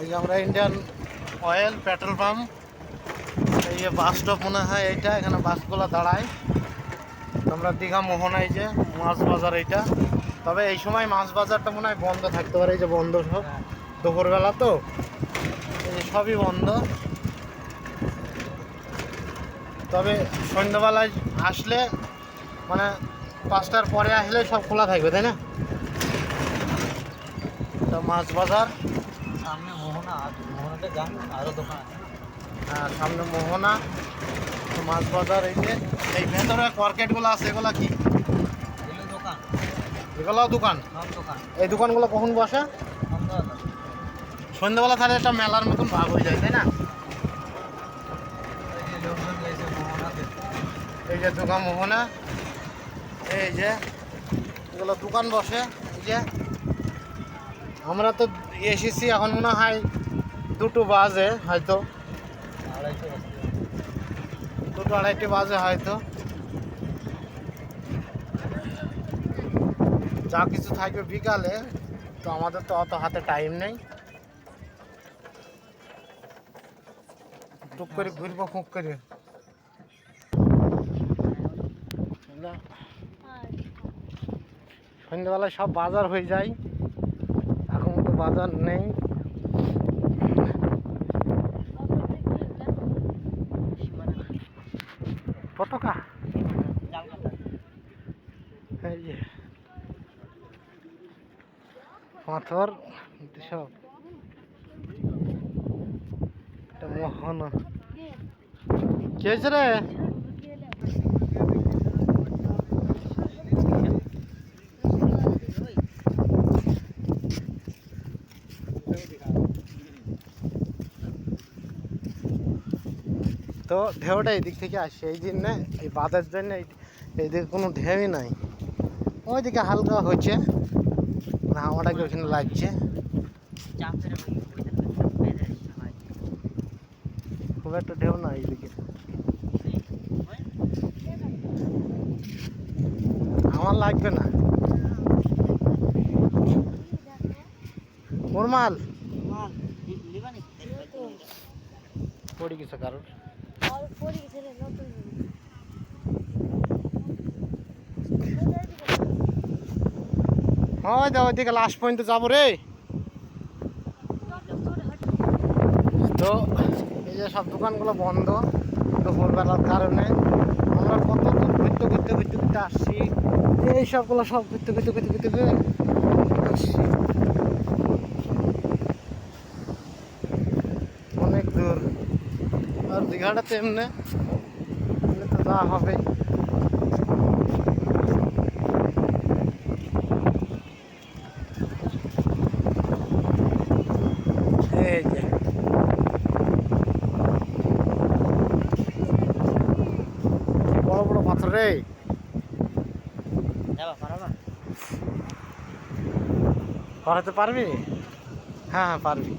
এই যে আমরা ইন্ডিয়ান অয়েল পেট্রোল পাম্প এই যে বাস স্টপ মনে হয় এইটা, এখানে বাসগুলো দাঁড়ায়। আমরা দীঘা মোহনায় যে মাছ বাজার এইটা। তবে এই সময় মাছ বাজারটা মনে হয় বন্ধ থাকতে পারে, এই যে বন্ধ সব। দুপুরবেলা তো, এই সবই বন্ধ। তবে সন্ধ্যাবেলায় আসলে মানে পাঁচটার পরে আসলে সব খোলা থাকবে, তাই না? মাছ বাজার সামনে মোহনা মোহনাতে যান আরও দোকান আছে। আর সামনে মোহনা মাছ বাজার এই যে এই ভেতরে মার্কেটগুলো আছে এগুলো কি? দোকান। এগুলোও দোকান? দোকান। এই দোকানগুলো কখন বসে? সন্ধ্যাবেলা তাহলে একটা মেলার মতন ভাগ হয়ে যায় তাই না? এই যে দোকান মোহনা এই যে এগুলো দোকান বসে এই যে। আমরা তো এসেছি, এখন মনে হয় দুটো বাজে হয়তো। দুটো আড়াইটে বাজে হয়তো। যা কিছু থাকবে বিকালে, তো আমাদের তো অত হাতে টাইম নেই। টুক করে ঘুরবো খুব করে। সন্ধ্যাবেলায় সব বাজার হয়ে যায়। বাজার নেই। পতাকা এই যে। পাথর সব মোহনা। কে তো ঢেউটা এদিক থেকে আসে। এই জন্য এই বাঁধের জন্য এই- এইদিকে কোনো ঢেউই নাই। ওইদিকে হালকা হচ্ছে না আমাটাকে ওখানে লাগছে? খুব একটা ঢেউ না এইদিকে আমার লাগবে না। ওর মাল পড়ে গেছে কারোর। হয় দাও ওইদিকে লাস্ট পর্যন্ত যাব রে। তো এই যে সব দোকানগুলো বন্ধ, দুপুরবেলার কারণে। আমরা কত দূর ঘুরতে ঘুরতে ঘুরতে ঘুরতে আসছি, এই সবগুলো সব ঘুরতে ঘুরতে ঘুরতে ঘুরতে ঘুরে আসছি অনেক দূর দীঘাটা তো এমনি। এমনি তো যা হবে। বড় বড় পাথর রে। পারবি? হ্যাঁ হ্যাঁ পারবি।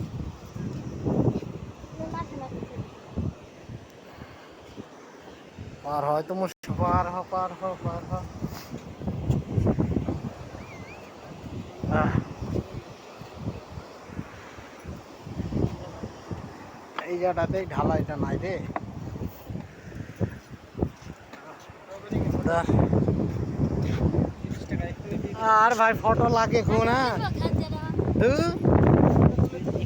পার হয়, তো মুশকিল। পার হ পার হ পার হ। এই জায়গাটাতে ঢালা, এটা নাই রে। আর ভাই ফটো লাগে খুন হ্যাঁ?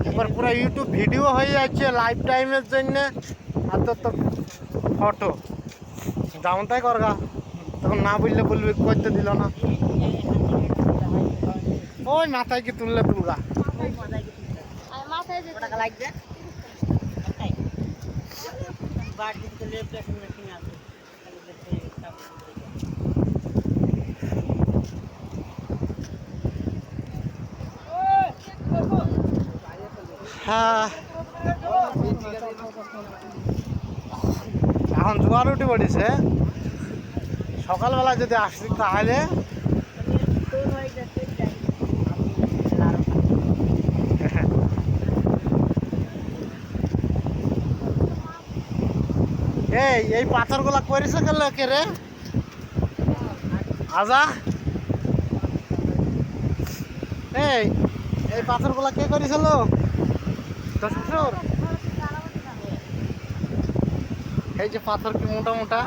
এবার পুরো ইউটিউব ভিডিও হয়ে যাচ্ছে লাইফ টাইমের জন্য। আর তোর তো ফটো যেমন তাই করগা। তখন না বললে বলবি করতে দিল না। ওই মাথায় কি তুললে তুলগা। হ্যাঁ। এখন জোয়ার উঠে পড়েছে। সকালবেলা যদি আসি তাহলে এই এই পাথরগুলা করেছে গেল কে রে? আজা। এই এই পাথরগুলা কে করেছিল তোর শ্বশুর এই যে পাথর কি মোটা মোটা?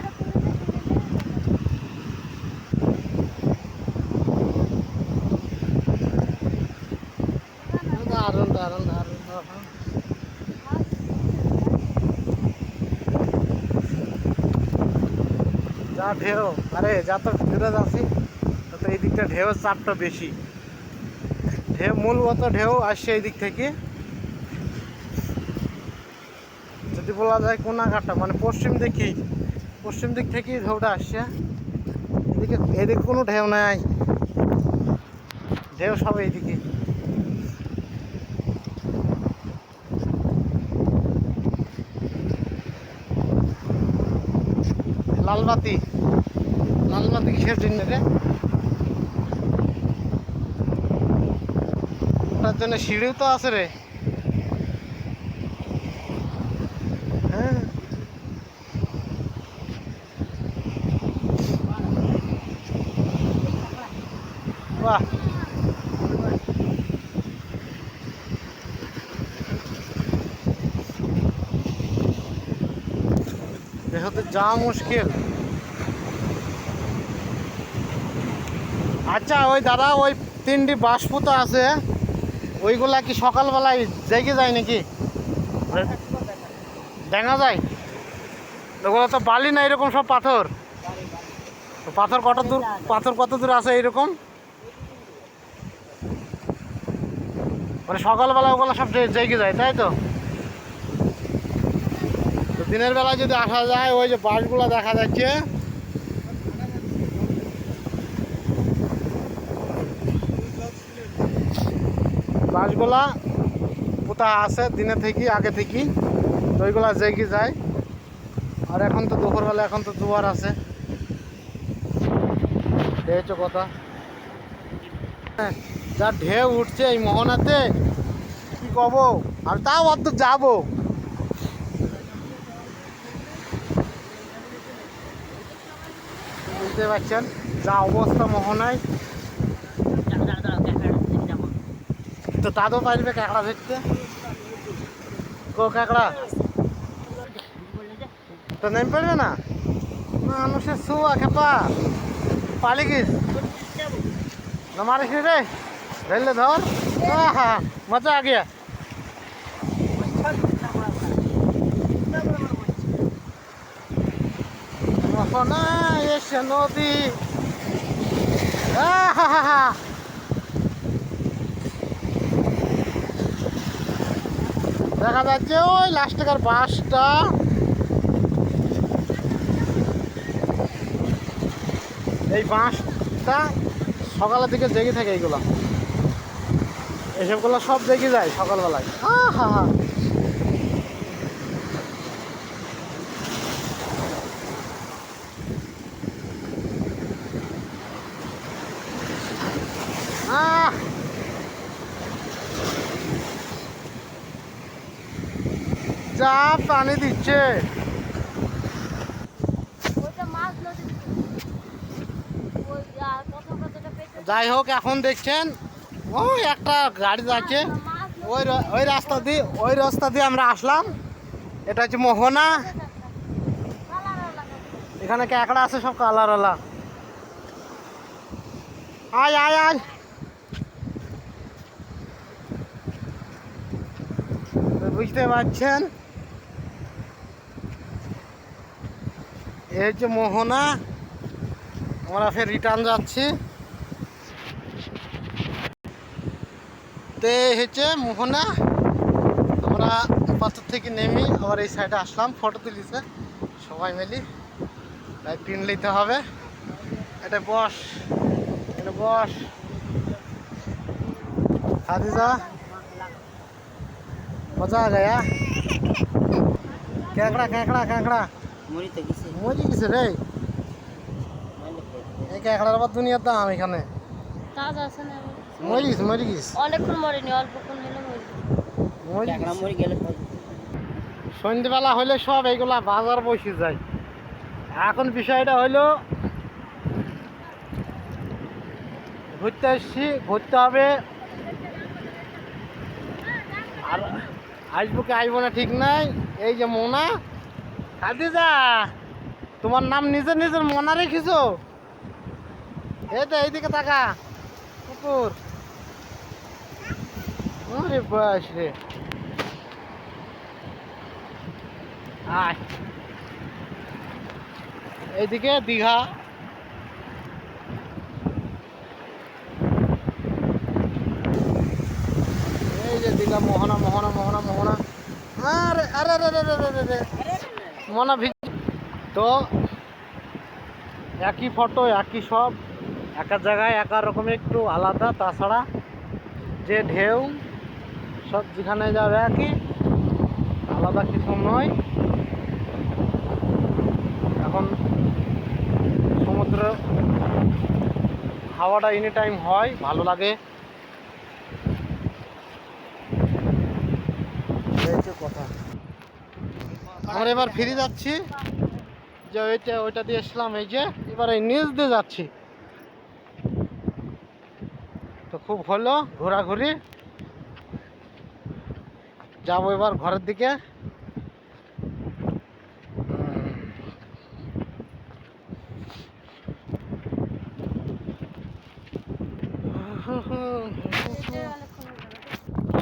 যা ঢেউ, আরে যা তো ভিতরে যাচ্ছি তত এই দিকটা ঢেউ চাপটা বেশি। ঢেউ মূলত ঢেউ আসছে এই দিক থেকে। যদি বলা যায় কোনাঘাটা মানে পশ্চিম দিকে পশ্চিম দিক থেকেই ঢেউটা আসছে। এদিকে এদিকে কোনো ঢেউ নাই। ঢেউ সব এইদিকে। লালবাতি লালবাতি কিসের জন্য রে? ওটার জন্য সিঁড়িও তো আছে রে হ্যাঁ বাহ যেহেতু যা মুশকিল। আচ্ছা ওই দাদা, ওই তিনটি বাসপুত আছে। ওইগুলা কি সকালবেলায় জেগে যায় নাকি? দেখা যায়? ওগুলো তো বালি না, এরকম সব পাথর? তো পাথর কত দূর, পাথর কত দূর আছে এরকম? মানে সকালবেলা ওগুলো সব জেগে যায়, তাই তো তো? দিনের বেলা যদি আসা যায় ওই যে বাসগুলো দেখা যাচ্ছে। বাসগুলা পোতা আছে দিনে থেকে আগে থেকে তো ওইগুলা জেগে যায়। আর এখন তো দুপুরবেলা এখন তো জোয়ার আছে। হচ্ছে কথা? হ্যাঁ, যা ঢেউ উঠছে এই মোহনাতে কি কব? আর তাও অত যাব। বুঝতে পারছেন যা অবস্থা মোহনায়। তো দাদু পারবে কাঁকড়া ধরতে? কো কাঁকড়া। তো নেম পারবে না? মানুষের শুয়া খেপা। পালি গিস না মারিস রে? ধরলে ধর। মজা আ গিয়া। মোহনা এসে নদী। দেখা যাচ্ছে ওই লাস্টেকার বাসটা। এই বাঁশটা সকালের দিকে জেগে থাকে এইগুলো। এসবগুলো সব জেগে যায় সকালবেলায়। হা হা আহ যা পানি দিচ্ছে। যাই হোক এখন দেখছেন ওই একটা গাড়ি যাচ্ছে। ওই ওই রাস্তা দিয়ে ওই রাস্তা দিয়ে আমরা আসলাম। এটা হচ্ছে মোহনা। এখানে ক্যাকড়া আছে সব কালার আলা আয় আয় আয়। বুঝতে পারছেন? এই হচ্ছে মোহনা, আমরা ফের রিটার্ন যাচ্ছি। তো হচ্ছে মোহনা। আমরা পাথর থেকে নেমি, আবার এই সাইডে আসলাম ফটো তুলিছে। সবাই মিলি তাই পিন নিতে হবে। এটা বস এটা বস। হাদিজা, মজা গয়া। ক্যাঁকড়া ক্যাঁকড়া ক্যাঁকড়া। মরি গেছে রে। এই ক্যাঁকড়ার আবার দুনিয়ার দাম এখানে। কাজ আছে না মরি গেছে মরি গেছে। অনেকক্ষণ মরেনি অল্পক্ষণ হলে মরি ক্যাকড়া মরি গেলে সন্ধ্যেবেলা হলে সব এইগুলা বাজার বসে যায়। এখন বিষয়টা হলো ঘুরতে আসছি ঘুরতে হবে। আর আসব কি আসব না ঠিক নাই। এই যে মোনা খাদিজা, তোমার নাম নিজের নিজের মনা রেখেছো? এই তো এইদিকে তাকা, কুকুর। এইদিকে দীঘা। এই যে দীঘা, মোহনা মোহনা মোহনা মোহনা। আরে আরে আরে আরে আরে। আরে তো একই ফটো একই সব, এক জায়গায়, এক রকম একটু আলাদা। তাছাড়া যে ঢেউ, সব যেখানে যাবে একই, আলাদা কিছু নয়। এখন সমুদ্র হাওয়াটা এনি টাইম হয়, ভালো লাগে। কথা। আমরা এবার ফিরে যাচ্ছি। যে ওইটা ওইটা দিয়ে এসলাম এই যে এবার এই নিচ দিয়ে যাচ্ছি। তো খুব হলো ঘোরাঘুরি। যাব এবার ঘরের দিকে।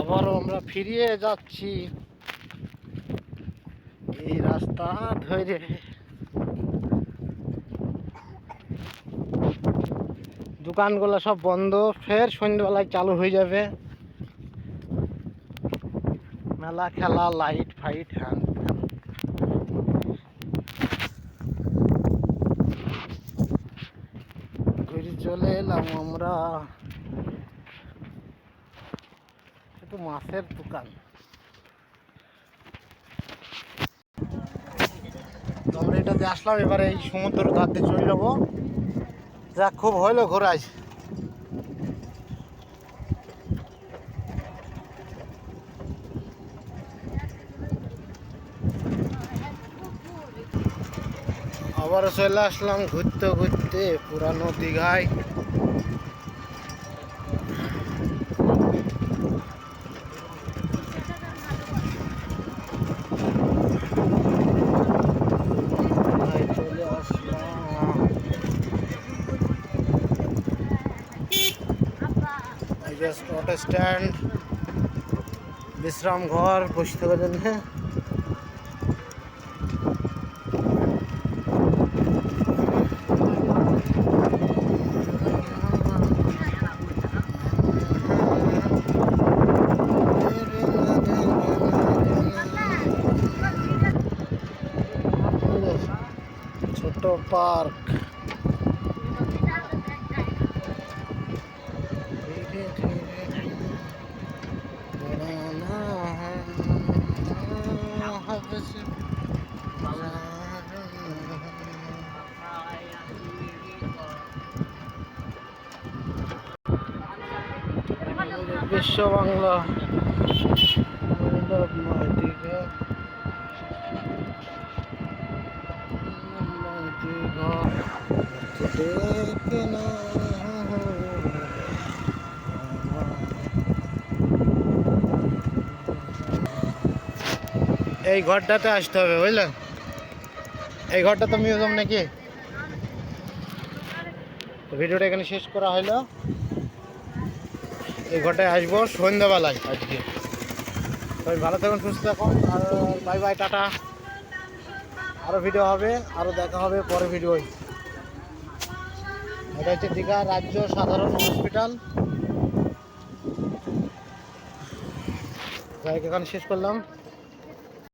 আবারও আমরা ফিরিয়ে যাচ্ছি। রাস্তা ধরে। দোকানগুলো সব বন্ধ, ফের সন্ধ্যেবেলায় চালু হয়ে যাবে। মেলা খেলা লাইট ফাইট হ্যান। ঘুরে চলে এলাম আমরা। একটু মাছের দোকান। তো আমরা এটাতে আসলাম, এবারে এই সমুদ্র ধারতে চলে যাব। যাক, খুব হইল ঘোরাই আবারও চলে আসলাম ঘুরতে ঘুরতে পুরানো দীঘায়। অটো স্ট্যান্ড বিশ্রাম ঘর বসে থাকার জন্য ছোট পার্ক বিশ্ব বাংলা এই ঘরটাতে আসতে হবে বুঝলেন এই ঘরটা তো মিউজিয়াম নাকি? ভিডিওটা এখানে শেষ করা হলো। এই ঘরটায় আসব সন্ধ্যাবেলায় আজকে। সবাই ভালো থাকুন, সুস্থ থাকুন, আর বাই বাই, টাটা। আরও ভিডিও হবে আরও দেখা হবে পরে ভিডিও এটা হচ্ছে দীঘা রাজ্য সাধারণ হসপিটাল যাই এখানে শেষ করলাম।